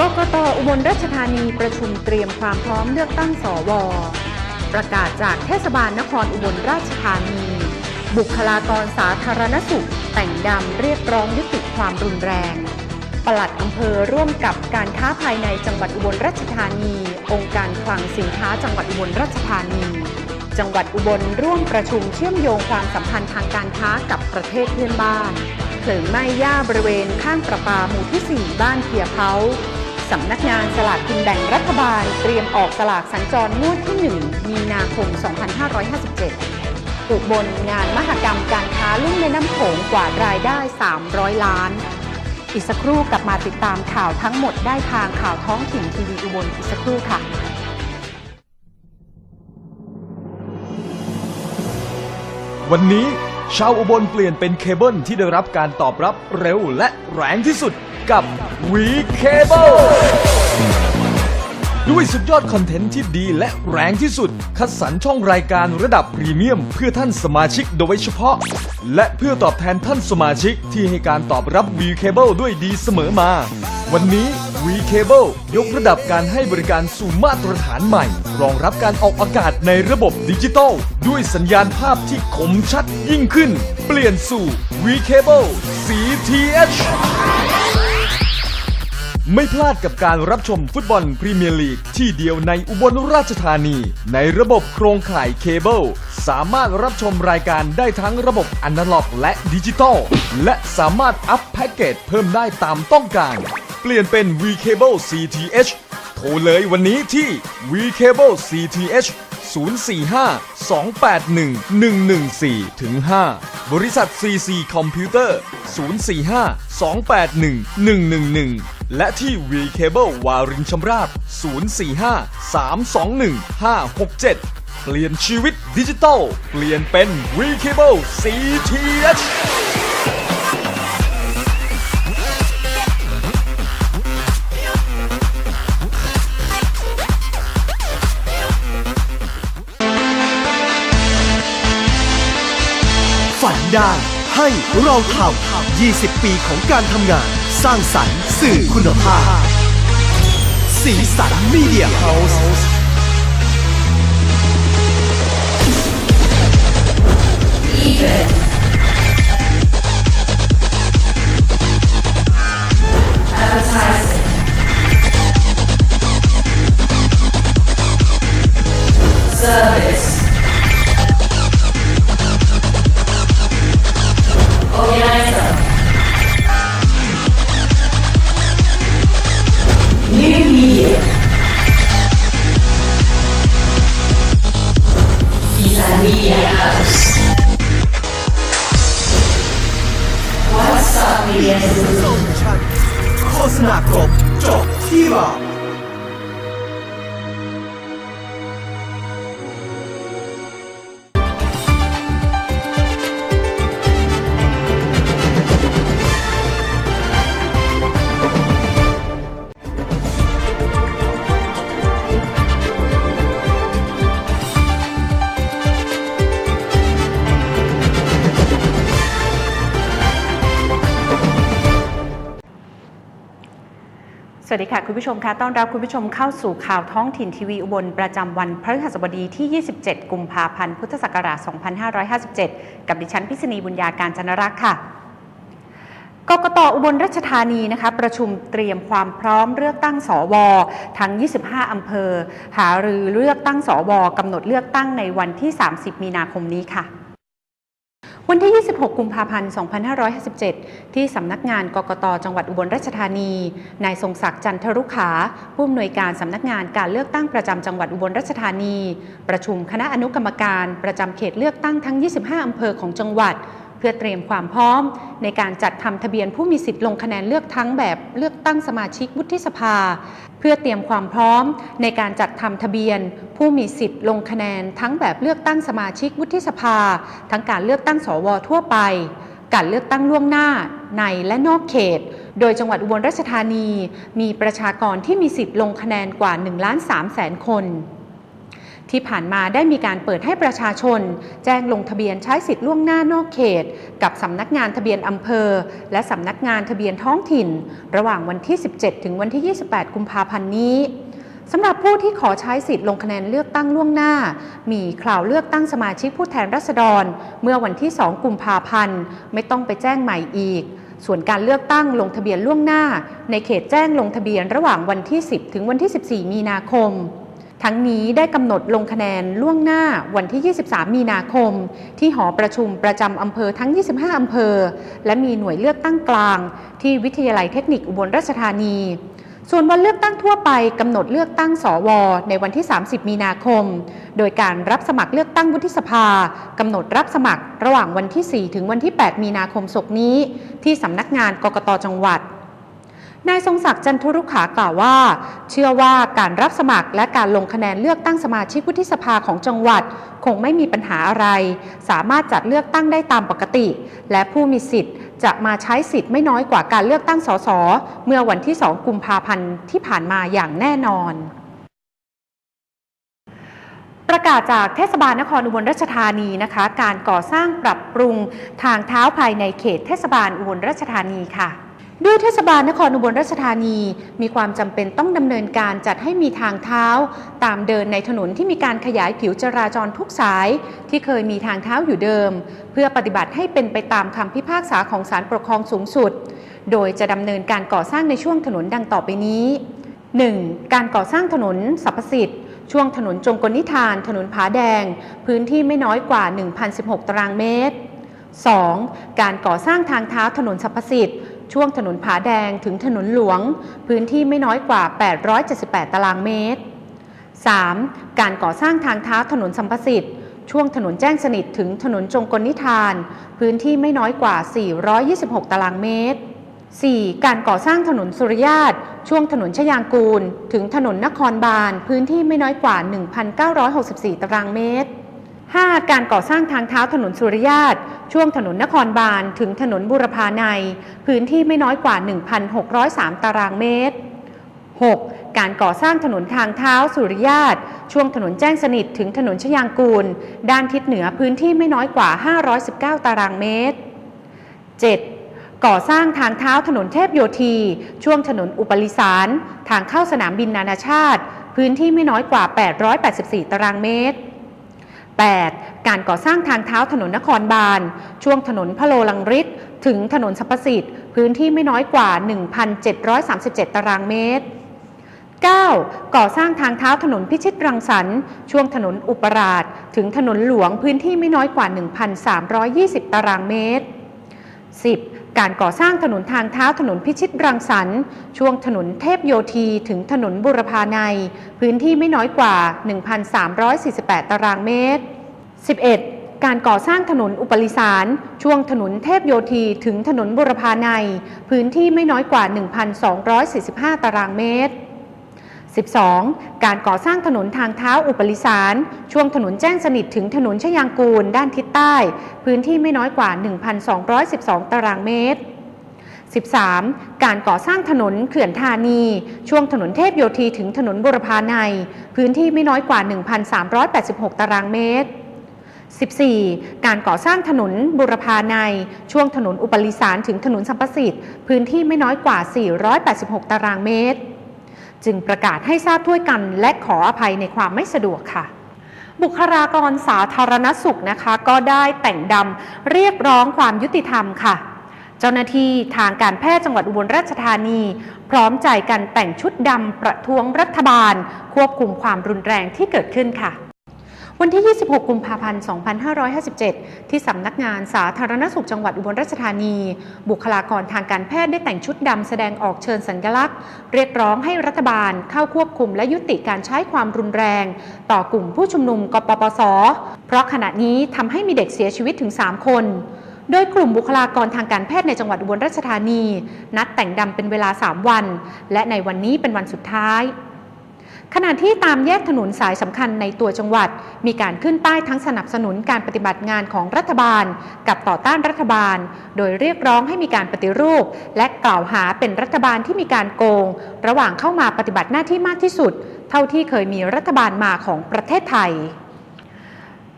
กกตอุบลราชธานีประชุมเตรียมความพร้อมเลือกตั้งสว ประกาศจากเทศบาลนครอุบลราชธานี บุคลากรสาธารณสุข แต่งดำเรียกร้องยุติความรุนแรง ปลัดอำเภอร่วมกับการค้าภายในจังหวัดอุบลราชธานี องค์การคลังสินค้าจังหวัดอุบลราชธานี จังหวัดอุบลร่วมประชุมเชื่อมโยงความสัมพันธ์ทางการค้ากับประเทศเพื่อนบ้านเพลิงไหม้ย่าบริเวณข้างประปาหมู่ที่ 4 บ้านเพียเพา สำนักงานสลากกินแบ่งรัฐบาล เตรียมออกสลากสัญจรงวดที่ 1 มีนาคม 2557 อุบลงานมหกรรมการค้าลุ่มแม่น้ำโขงกว่ารายได้ 300 ล้าน อีกสักครู่กลับมาติดตามข่าวทั้งหมดได้ทางข่าวท้องถิ่นทีวีอุบลอีกสักครู่ค่ะวันนี้ชาวอุบลเปลี่ยนเป็นเคเบิลที่ได้รับการตอบรับเร็วและแรงที่สุด กับวีเคเบิลด้วยสุดยอดคอนเทนต์ที่ดีและแรงที่สุด คัดสรรช่องรายการระดับพรีเมียม เพื่อท่านสมาชิกโดยเฉพาะ และเพื่อตอบแทนท่านสมาชิกที่ให้การตอบรับวีเคเบิลด้วยดีเสมอมา วันนี้วีเคเบิลยกระดับการให้บริการสู่มาตรฐานใหม่ รองรับการออกอากาศในระบบดิจิตอลด้วยสัญญาณภาพที่คมชัดยิ่งขึ้น เปลี่ยนสู่ V Cable CTH ไม่พลาดกับการรับชมฟุตบอลพรีเมียร์ลีกที่เดียวในอุบลราชธานี ในระบบโครงข่ายเคเบิลสามารถรับชมรายการได้ทั้งระบบอนาล็อก และดิจิตอลและสามารถอัพแพ็กเกจเพิ่มได้ตามต้องการ เปลี่ยนเป็น V Cable CTH โทรเลยวันนี้ที่ V Cable CTH 045 281 114ถึง5บริษัท CC คอมพิวเตอร์ 045 281 111 และที่ V Cable วารินชำราบ 045 321 567 เปลี่ยนชีวิตดิจิตอลเปลี่ยนเป็น V Cable CTH ฝันได้ให้เราทำ20 ปีของการทำงาน ร้างสรรค์สื่อคุณภาพ สีสันมีเดียเฮาส์โฆษณ วัสดีค่ะ คุณผู้ชมคะต้อนรับคุณผู้ชมเข้าสู่ข่าวท้องถิ่นทีวีอุบลประจำวันพฤหัสบดีที่ 27 กุมภาพันธ์ พุทธศักราช 2557 กับดิฉันพิษณีบุญญาการจนรักษ์ค่ะกกตอุบลราชธานีนะคะประชุมเตรียมความพร้อมเลือกตั้งสว ทั้ง 25 อำเภอ หารือเลือกตั้งสวกำหนดเลือกตั้งในวันที่ 30 มีนาคมนี้ค่ะ วันที่ 26 กุมภาพันธ์ 2557 ที่สำนักงานกกต จังหวัดอุบลราชธานี นายทรงศักดิ์จันทรุขา ผู้อำนวยการสำนักงานการเลือกตั้งประจำจังหวัดอุบลราชธานี ประชุมคณะอนุกรรมการประจำเขตเลือกตั้งทั้ง 25 อำเภอของจังหวัด เพื่อเตรียมความพร้อม ในการจัดทำทะเบียนผู้มีสิทธิ์ลงคะแนนเลือกทั้งแบบเลือกตั้งสมาชิกวุฒิสภา เพื่อเตรียมความพร้อม ในการจัดทำทะเบียน ผู้มีสิทธิ์ลงคะแนนทั้งแบบเลือกตั้งสมาชิกวุฒิสภา ทั้งการเลือกตั้งสวทั่วไป การเลือกตั้งล่วงหน้าในและนอกเขต โดยจังหวัดอุบลราชธานี มีประชากรที่มีสิทธิ์ลงคะแนนกว่า1ล้าน3แสนคน ที่ผ่านมาได้มีการเปิดให้ประชาชน แจ้งลงทะเบียนใช้สิทธิ์ล่วงหน้านอกเขต กับสำนักงานทะเบียนอำเภอ และสำนักงานทะเบียนท้องถิ่น ระหว่างวันที่ 17 ถึงวันที่ 28 กุมภาพันธ์นี้สำหรับผู้ที่ขอใช้สิทธิ์ลงคะแนนเลือกตั้งล่วงหน้า มีคราวเลือกตั้งสมาชิกผู้แทนราษฎร เมื่อวันที่ 2 กุมภาพันธ์ ไม่ต้องไปแจ้งใหม่อีก ส่วนการเลือกตั้งลงทะเบียนล่วงหน้า ในเขตแจ้งลงทะเบียนระหว่างวันที่ 10 ถึงวันที่ 14 มีนาคม ทั้งนี้ได้กำหนดลงคะแนนล่วงหน้าวันที่ 23 มีนาคม ที่หอประชุมประจำอำเภอทั้ง 25 อำเภอ และมีหน่วยเลือกตั้งกลาง ที่วิทยาลัยเทคนิคอุบลราชธานี ส่วนวันเลือกตั้งทั่วไปกำหนดเลือกตั้งสว ในวันที่ 30 มีนาคม โดยการรับสมัครเลือกตั้งวุฒิสภากำหนดรับสมัครระหว่างวันที่ 4 ถึงวันที่ 8 มีนาคมศกนี้ ที่สำนักงานกกตจังหวัด นายทรงศักดิ์จันทรุขากล่าวว่า เชื่อว่าการรับสมัครและการลงคะแนนเลือกตั้งสมาชิกวุฒิสภาของจังหวัด คงไม่มีปัญหาอะไร สามารถจัดเลือกตั้งได้ตามปกติ และผู้มีสิทธิ์จะมาใช้สิทธิ์ไม่น้อยกว่าการเลือกตั้งสสเมื่อวันที่ 2 กุมภาพันธ์ที่ผ่านมาอย่างแน่นอนประกาศจากเทศบาลนครอุบลราชธานีนะคะ การก่อสร้างปรับปรุงทางเท้าภายในเขตเทศบาลอุบลราชธานีค่ะ ด้วยเทศบาลนครอุบลราชธานี มีความจำเป็นต้องดำเนินการจัดให้มีทางเท้า ตามเดินในถนนที่มีการขยายผิวจราจรทุกสาย ที่เคยมีทางเท้าอยู่เดิม เพื่อปฏิบัติให้เป็นไปตามคำพิพากษาของศาลปกครองสูงสุด โดยจะดำเนินการก่อสร้างในช่วงถนนดังต่อไปนี้ 1. การก่อสร้างถนนสรรพสิทธิ์ช่วงถนนจงกลนิทาน ถนนผาแดง พื้นที่ไม่น้อยกว่า 1,016 ตารางเมตร 2. การก่อสร้างทางเท้าถนนสรรพสิทธิ์ ช่วงถนนผาแดงถึงถนนหลวง พื้นที่ไม่น้อยกว่า 878 ตารางเมตร 3. การก่อสร้างทางเท้าถนนสัมประสิทธิ์ ช่วงถนนแจ้งสนิทถึงถนนจงกลนิทาน พื้นที่ไม่น้อยกว่า 426 ตารางเมตร 4. การก่อสร้างถนนสุริยาตช่วงถนนชยางกูล ถึงถนนนครบาล พื้นที่ไม่น้อยกว่า 1,964 ตารางเมตร 5. การก่อสร้างทางเท้าถนนสุริยาตช่วงถนนนครบาลถึงถนนบุรพาใน พื้นที่ไม่น้อยกว่า 1,603 ตารางเมตร 6. การก่อสร้างถนนทางเท้าสุริยาตช่วงถนนแจ้งสนิทถึงถนนชยางกูล ด้านทิศเหนือพื้นที่ไม่น้อยกว่า 519 ตารางเมตร 7. ก่อสร้างทางเท้าถนนเทพโยธี ช่วงถนนอุปริสาร ทางเข้าสนามบินนานาชาติ พื้นที่ไม่น้อยกว่า 884 ตารางเมตร 8. การก่อสร้างทางเท้าถนนนครบาล ช่วงถนนพะโลลังริตถึงถนนสัพสิทธิ์พื้นที่ไม่น้อยกว่า 1,737 ตารางเมตร 9. ก่อสร้างทางเท้าถนนพิชิตรังสรรค์ช่วงถนนอุปราช ถึงถนนหลวงพื้นที่ไม่น้อยกว่า 1,320 ตารางเมตร 10. การก่อสร้างถนนทางเท้าถนนพิชิตรังสรรค์ช่วงถนนเทพโยธีถึงถนนบุรพาใน พื้นที่ไม่น้อยกว่า 1,348 ตารางเมตร 11. การก่อสร้างถนนอุปริสารช่วงถนนเทพโยธีถึงถนนบุรพาใน พื้นที่ไม่น้อยกว่า 1,245 ตารางเมตร 12. การก่อสร้างถนนทางเท้าอุปริสาร ช่วงถนนแจ้งสนิทถึงถนนชยางกูลด้านทิศใต้ พื้นที่ไม่น้อยกว่า 1,212 ตารางเมตร 13. การก่อสร้างถนนเขื่อนธานี ช่วงถนนเทพโยธีถึงถนนบุรพาใน พื้นที่ไม่น้อยกว่า 1,386 ตารางเมตร 14. การก่อสร้างถนนบุรพาใน ช่วงถนนอุปริสารถึงถนนสัมประสิทธิ์ พื้นที่ไม่น้อยกว่า 486 ตารางเมตร จึงประกาศให้ทราบถ้วยกัน และขออภัยในความไม่สะดวกค่ะ บุคลากรสาธารณสุขนะคะ ก็ได้แต่งดำเรียกร้องความยุติธรรมค่ะ เจ้าหน้าที่ทางการแพทย์จังหวัดอุบลราชธานี พร้อมใจกันแต่งชุดดำประท้วงรัฐบาล ควบคุมความรุนแรงที่เกิดขึ้นค่ะ วันที่ 26 กุมภาพันธ์ 2557 ที่สำนักงานสาธารณสุขจังหวัดอุบลราชธานี บุคลากรทางการแพทย์ได้แต่งชุดดำแสดงออกเชิญสัญลักษณ์ เรียกร้องให้รัฐบาลเข้าควบคุมและยุติการใช้ความรุนแรง ต่อกลุ่มผู้ชุมนุมกปปส เพราะขณะนี้ทำให้มีเด็กเสียชีวิตถึง 3 คนโดยกลุ่มบุคลากรทางการแพทย์ในจังหวัดอุบลราชธานี นัดแต่งดำเป็นเวลา 3 วัน และในวันนี้เป็นวันสุดท้าย ขณะที่ตามแยกถนนสายสำคัญในตัวจังหวัด มีการขึ้นป้ายทั้งสนับสนุนการปฏิบัติงานของรัฐบาล กับต่อต้านรัฐบาล โดยเรียกร้องให้มีการปฏิรูป และกล่าวหาเป็นรัฐบาลที่มีการโกง ระหว่างเข้ามาปฏิบัติหน้าที่มากที่สุด เท่าที่เคยมีรัฐบาลมาของประเทศไทย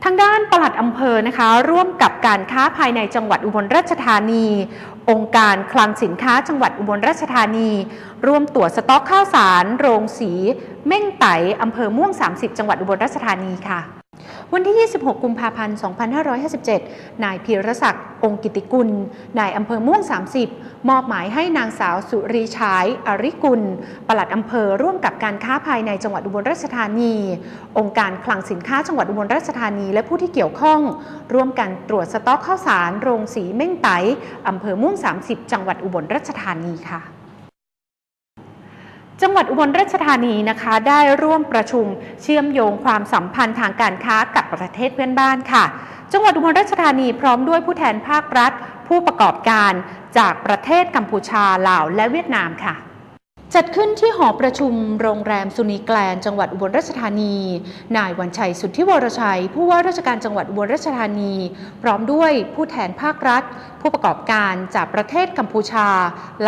ทางด้านปลัดอำเภอนะคะ ร่วมกับการค้าภายในจังหวัดอุบลราชธานี องค์การคลังสินค้าจังหวัดอุบลราชธานี ร่วมตรวจสต็อกข้าวสาร โรงสี เม่งไตอำเภอม่วง 30 จังหวัดอุบลราชธานีค่ะ วันที่ 26 กุมภาพันธ์ 2557 นายพีรศักดิ์ องค์กิติกุล นายอำเภอม่วง 30 มอบหมายให้นางสาวสุรีฉายอริกุล ปลัดอำเภอร่วมกับการค้าภายในจังหวัดอุบลราชธานี องค์การคลังสินค้าจังหวัดอุบลราชธานี และผู้ที่เกี่ยวข้อง ร่วมกันตรวจสต็อกข้าวสาร โรงสีเม่งไตอำเภอม่วง 30 จังหวัดอุบลราชธานีค่ะ จังหวัดอุบลราชธานีนะคะได้ร่วมประชุมเชื่อมโยงความสัมพันธ์ทางการค้ากับประเทศเพื่อนบ้านค่ะ จังหวัดอุบลราชธานีพร้อมด้วยผู้แทนภาครัฐ ผู้ประกอบการจากประเทศกัมพูชาลาวและเวียดนามค่ะ จัดขึ้นที่หอประชุมโรงแรมสุนีแกลนจังหวัดอุบลราชธานี นายวันชัยสุทธิวรชัย ผู้ว่าราชการจังหวัดอุบลราชธานี พร้อมด้วยผู้แทนภาครัฐ ผู้ประกอบการจากประเทศกัมพูชา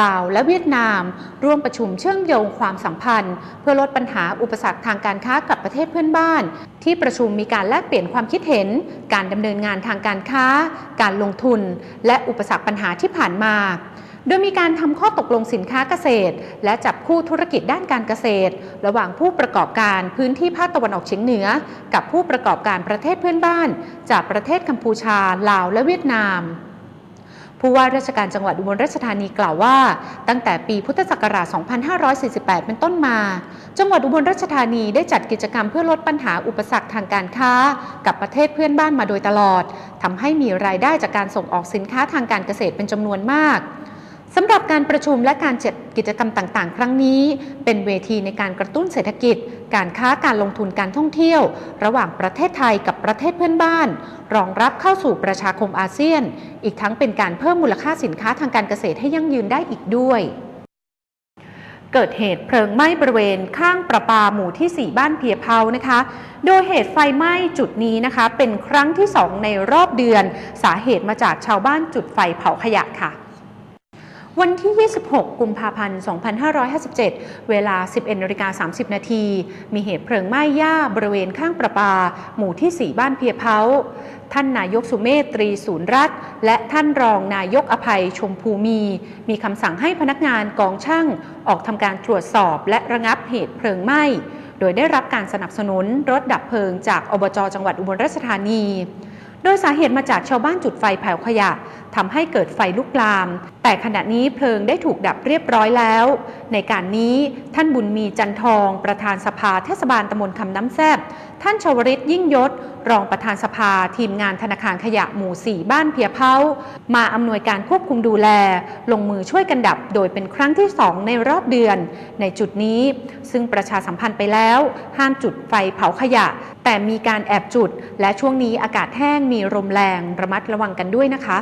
ลาว และเวียดนาม ร่วมประชุมเชื่อมโยงความสัมพันธ์ เพื่อลดปัญหาอุปสรรคทางการค้ากับประเทศเพื่อนบ้าน ที่ประชุมมีการแลกเปลี่ยนความคิดเห็น การดำเนินงานทางการค้า การลงทุน และอุปสรรคปัญหาที่ผ่านมา โดยมีการทำข้อตกลงสินค้าเกษตร และจับคู่ธุรกิจด้านการเกษตร ระหว่างผู้ประกอบการพื้นที่ภาคตะวันออกเฉียงเหนือ กับผู้ประกอบการประเทศเพื่อนบ้าน จากประเทศกัมพูชา ลาว และเวียดนามผู้ว่าราชการจังหวัดอุบลราชธานีกล่าวว่า ตั้งแต่ปีพุทธศักราช 2548 เป็นต้นมา จังหวัดอุบลราชธานีได้จัดกิจกรรมเพื่อลดปัญหาอุปสรรคทางการค้า กับประเทศเพื่อนบ้านมาโดยตลอดทำให้มีรายได้จากการส่งออกสินค้าทางการเกษตรเป็นจำนวนมาก สำหรับการประชุมและการจัดกิจกรรมต่างๆ ครั้งนี้ เป็นเวทีในการกระตุ้นเศรษฐกิจ การค้าการลงทุนการท่องเที่ยว ระหว่างประเทศไทยกับประเทศเพื่อนบ้าน รองรับเข้าสู่ประชาคมอาเซียน อีกทั้งเป็นการเพิ่มมูลค่าสินค้าทางการเกษตรให้ยั่งยืนได้อีกด้วยเกิดเหตุเพลิงไหม้บริเวณข้างประปาหมู่ที่ 4 บ้านเพียเพานะคะ โดยเหตุไฟไหม้จุดนี้นะคะ เป็นครั้งที่ 2 ในรอบเดือน สาเหตุมาจากชาวบ้านจุดไฟเผาขยะค่ะ วันที่ 26 กุมภาพันธ์ 2557 เวลา 11นาฬิกา30 นาที มีเหตุเพลิงไหม้หญ้าบริเวณข้างประปา หมู่ที่ 4 บ้านเพียเพาท่านนายกสุเมธตรีศูนย์รัฐ และท่านรองนายกอภัยชมภูมี มีคำสั่งให้พนักงานกองช่าง ออกทำการตรวจสอบและระงับเหตุเพลิงไหม้ โดยได้รับการสนับสนุนรถดับเพลิงจากอบจจังหวัดอุบลราชธานี โดยสาเหตุมาจากชาวบ้านจุดไฟเผาขยะ ทำให้เกิดไฟลุกลาม แต่ขณะนี้เพลิงได้ถูกดับเรียบร้อยแล้ว ในการนี้ท่านบุญมีจันทอง ประธานสภาเทศบาลตำบลคำน้ำแซบท่านชวริตยิ่งยศ รองประธานสภาทีมงานธนาคารขยะหมู่4บ้านเพียเพามาอำนวยการควบคุมดูแล ลงมือช่วยกันดับโดยเป็นครั้งที่2ในรอบเดือน ในจุดนี้ ซึ่งประชาสัมพันธ์ไปแล้ว ห้ามจุดไฟเผาขยะ แต่มีการแอบจุด และช่วงนี้อากาศแห้งมีลมแรงระมัดระวังกันด้วยนะคะ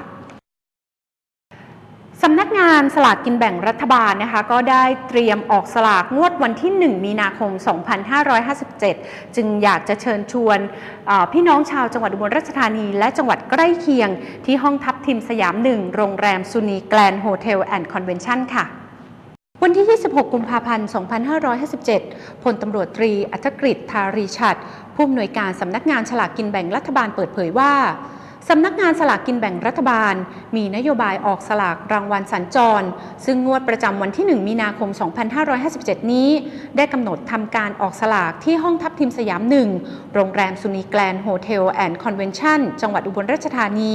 สำนักงานสลากกินแบ่งรัฐบาลนะคะก็ได้เตรียมออกสลากงวดวันที่ 1 มีนาคม 2557 จึงอยากจะเชิญชวนพี่น้องชาวจังหวัดอุบลราชธานี และจังหวัดใกล้เคียงที่ห้องทับทิมสยามหนึ่งโรงแรมซุนีแกลนโฮเทลแอนด์คอนเวนชั่นค่ะวันที่ 26 กุมภาพันธ์ 2557 พลตำรวจตรีอัธกฤษทารีชัดผู้อำนวยการสำนักงานฉลากกินแบ่งรัฐบาลเปิดเผยว่า สำนักงานสลากกินแบ่งรัฐบาล มีนโยบายออกสลากรางวัลสัญจร ซึ่งงวดประจำวันที่ 1 มีนาคม 2557 นี้ ได้กำหนดทำการออกสลากที่ห้องทับทิมสยามหนึ่งโรงแรมสุนีแกลนโฮเทลแอนด์คอนเวนชั่นจังหวัดอุบลราชธานี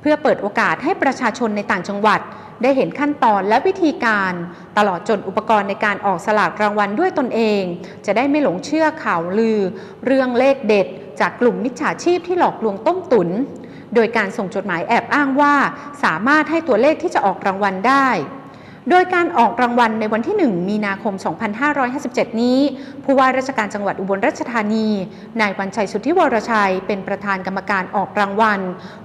เพื่อเปิดโอกาสให้ประชาชนในต่างจังหวัด ได้เห็นขั้นตอนและวิธีการ ตลอดจนอุปกรณ์ในการออกสลากรางวัลด้วยตนเอง จะได้ไม่หลงเชื่อข่าวลือ เรื่องเลขเด็ด จากกลุ่มมิจฉาชีพที่หลอกลวงต้มตุ๋น โดยการส่งจดหมายแอบอ้างว่า สามารถให้ตัวเลขที่จะออกรางวัลได้ โดยการออกรางวัลในวันที่ 1 มีนาคม 2557 นี้ ผู้ว่าราชการจังหวัดอุบลราชธานี นายวันชัยสุทธิวรชัย เป็นประธานกรรมการออกรางวัล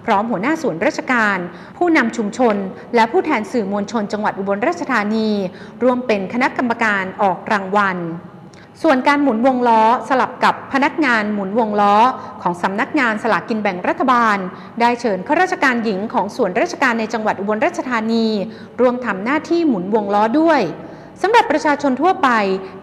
พร้อมหัวหน้าส่วนราชการ ผู้นำชุมชน และผู้แทนสื่อมวลชนจังหวัดอุบลราชธานี ร่วมเป็นคณะกรรมการออกรางวัล ส่วนการหมุนวงล้อสลับกับพนักงานหมุนวงล้อของสำนักงานสลากกินแบ่งรัฐบาล ได้เชิญข้าราชการหญิงของส่วนราชการในจังหวัดอุบลราชธานีร่วมทำหน้าที่หมุนวงล้อด้วยสำหรับประชาชนทั่วไป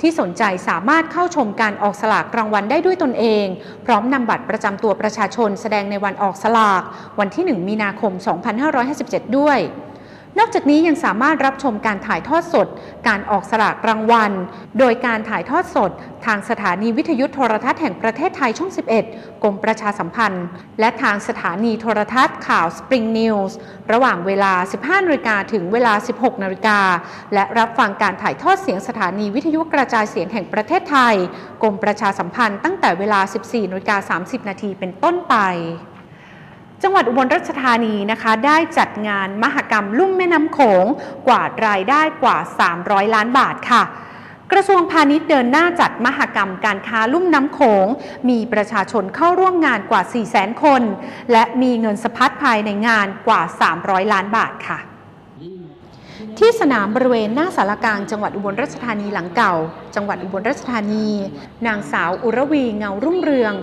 ที่สนใจสามารถเข้าชมการออกสลากรางวัลได้ด้วยตนเอง พร้อมนำบัตรประจำตัวประชาชนแสดงในวันออกสลาก วันที่ 1 มีนาคม 2557 ด้วย นอกจากนี้ยังสามารถรับชมการถ่ายทอดสด การออกสลากรางวัล โดยการถ่ายทอดสด ทางสถานีวิทยุโทรทัศน์แห่งประเทศไทยช่อง 11 กรมประชาสัมพันธ์ และทางสถานีโทรทัศน์ข่าว Spring News ระหว่างเวลา 15นาฬิกาถึงเวลา 16นาฬิกา และรับฟังการถ่ายทอดเสียงสถานีวิทยุกระจายเสียงแห่งประเทศไทย กรมประชาสัมพันธ์ตั้งแต่เวลา 14นาฬิกา30นาทีเป็นต้นไป จังหวัดอุบลราชธานีนะคะ ได้จัดงานมหกรรมลุ่มแม่น้ำโขงกวาดรายได้กว่า 300 ล้านบาทค่ะกระทรวงพาณิชย์เดินหน้าจัดมหกรรมการค้าลุ่มน้ำโขง มีประชาชนเข้าร่วมงานกว่า 400,000 คน และมีเงินสะพัดภายในงานกว่า 300 ล้านบาทค่ะ ที่สนามบริเวณหน้าสารกลางจังหวัดอุบลราชธานีหลังเก่า จังหวัดอุบลราชธานี นางสาวอุรวีเงารุ่งเรือง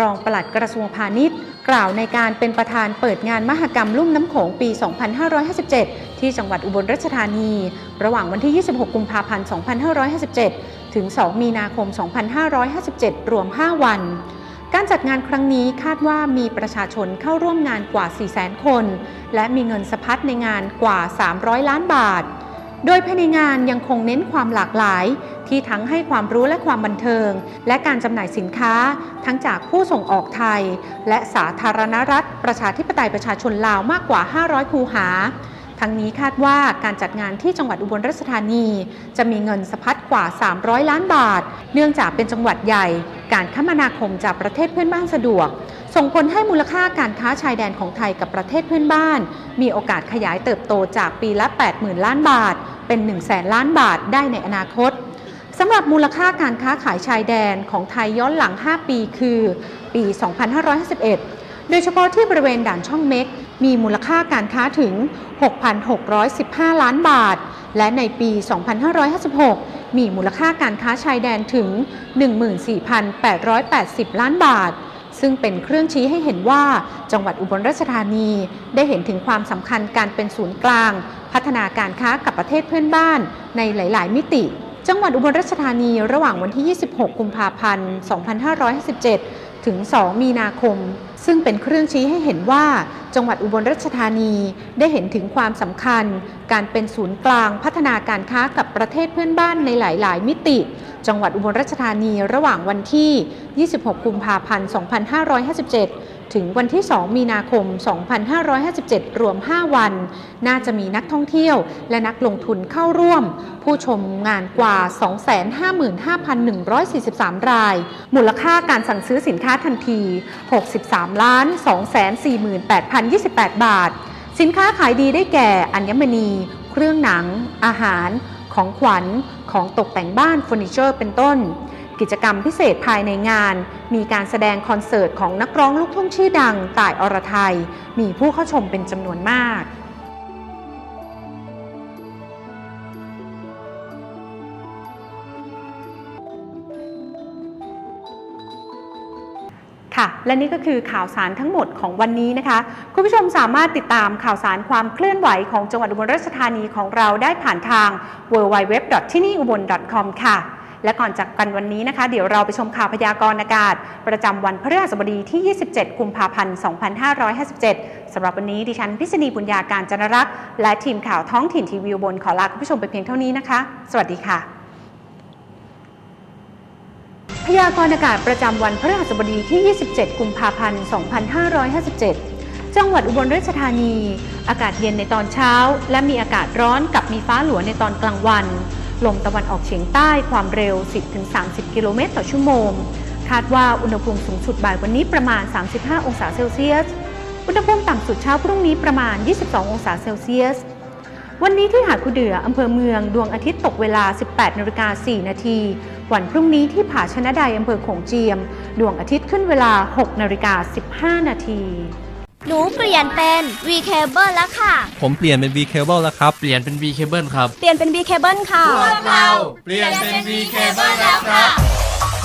รองปลัดกระทรวงพาณิชย์ กล่าวในการเป็นประธานเปิดงานมหกรรมลุ่มน้ำโขงปี 2557 ที่จังหวัดอุบลราชธานี ระหว่างวันที่ 26 กุมภาพันธ์ 2557 ถึง 2 มีนาคม 2557 รวม 5 วัน การจัดงานครั้งนี้คาดว่ามีประชาชนเข้าร่วมงานกว่า 400,000 คน และมีเงินสะพัดในงานกว่า 300 ล้านบาท โดยภายในงานยังคงเน้นความหลากหลาย ที่ทั้งให้ความรู้และความบันเทิง และการจำหน่ายสินค้า ทั้งจากผู้ส่งออกไทย และสาธารณรัฐ ประชาธิปไตยประชาชนลาวมากกว่า 500 คูหา ทั้งนี้คาดว่าการจัดงานที่จังหวัดอุบลราชธานี จะมีเงินสะพัดกว่า 300 ล้านบาท เนื่องจากเป็นจังหวัดใหญ่ การคมนาคมจากประเทศเพื่อนบ้านสะดวก ส่งผลให้มูลค่าการค้าชายแดนของไทยกับประเทศเพื่อนบ้าน มีโอกาสขยายเติบโตจากปีละ 80,000 ล้านบาท เป็น1 0 0 0 0 ล้านบาทได้ในอนาคตสำหรับมูลค่าการค้าขายชายแดนของไทยย้อนหลัง 5 ปีคือ ปี 2551 โดยเฉพาะที่บริเวณด่านช่องเม็ก มีมูลค่าการค้าถึง 6,615 ล้านบาท และในปี 2556 มีมูลค่าการค้าชายแดนถึง 14,880 ล้านบาท ซึ่งเป็นเครื่องชี้ให้เห็นว่าจังหวัดอุบลราชธานีได้เห็นถึงความสำคัญการเป็นศูนย์กลาง พัฒนาการค้ากับประเทศเพื่อนบ้านในหลาย ๆ มิติ จังหวัดอุบลราชธานีระหว่างวันที่ 26 กุมภาพันธ์ 2557 ถึง 2 มีนาคม ซึ่งเป็นเครื่องชี้ให้เห็นว่า จังหวัดอุบลราชธานีได้เห็นถึงความสำคัญ การเป็นศูนย์กลางพัฒนาการค้ากับประเทศเพื่อนบ้านในหลาย ๆ มิติ จังหวัดอุบลราชธานีระหว่างวันที่ 26 กุมภาพันธ์ 2557 ถึงวันที่ 2 มีนาคม 2557 รวม 5 วัน น่าจะมีนักท่องเที่ยว และนักลงทุนเข้าร่วม ผู้ชมงานกว่า 255,143 ราย มูลค่าการสั่งซื้อสินค้าทันที 63ล้าน248,028 บาท สินค้าขายดีได้แก่อัญมณี เครื่องหนัง อาหาร ของขวัญ ของตกแต่งบ้านเฟอร์นิเจอร์ เป็นต้น กิจกรรมพิเศษภายในงาน มีการแสดงคอนเสิร์ตของนักร้องลูกทุ่งชื่อดังต่ายอรไทย มีผู้เข้าชมเป็นจำนวนมากค่ะและนี่ก็คือข่าวสารทั้งหมดของวันนี้นะคะ คุณผู้ชมสามารถติดตามข่าวสารความเคลื่อนไหวของจังหวัดอุบลราชธานีของเราได้ผ่านทาง w w w t i n i u b l c o m ค่ะ และก่อนจากกันวันนี้นะคะ เดี๋ยวเราไปชมข่าวพยากรณ์อากาศ ประจำวันพฤหัสบดีที่ 27 กุมภาพันธ์ 2557 สำหรับวันนี้ดิฉันพิษณีบุญญาการจนรักษ์และทีมข่าวท้องถิ่นทีวีบลขอลาคุณผู้ชมไปเพียงเท่านี้นะคะ สวัสดีค่ะ พยากรณ์อากาศประจำวันพฤหัสบดีที่ 27 กุมภาพันธ์ 2557จังหวัดอุบลราชธานี อากาศเย็นในตอนเช้า และมีอากาศร้อนกับมีฟ้าหลัวในตอนกลางวัน ลมตะวันออกเฉียงใต้ความเร็ว 10-30 กิโลเมตรต่อชั่วโมง คาดว่าอุณหภูมิสูงสุดบ่ายวันนี้ประมาณ 35 องศาเซลเซียส อุณหภูมิต่ำสุดเช้าพรุ่งนี้ประมาณ 22 องศาเซลเซียส วันนี้ที่หาดคูเดืออำเภอเมืองดวงอาทิตย์ตกเวลา 18นาฬิกา4นาทีวันพรุ่งนี้ที่ผาชนะใดอำเภอโขงเจียม ดวงอาทิตย์ขึ้นเวลา 6นาฬิกา15นาที หนูเปลี่ยนเป็น V Cable แล้วค่ะ ผมเปลี่ยนเป็น V Cable แล้วครับ เปลี่ยนเป็น V Cable ครับ เปลี่ยนเป็น V Cable ค่ะเปลี่ยนเป็น V Cable แล้วครับ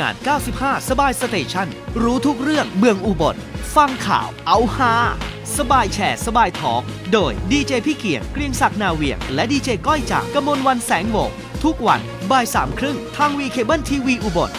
งาน 95 สบายสเตชันรู้ทุกเรื่องเมืองอุบล ฟังข่าวเอาฮาสบายแชร์สบายทอล์กโดยดีเจพี่เกียรติเกรียงศักดิ์นาเวียง และดีเจก้อยจากกมลวันแสงวง ทุกวันบ่ายสามครึ่งทางวีเคเบิลทีวีอุบล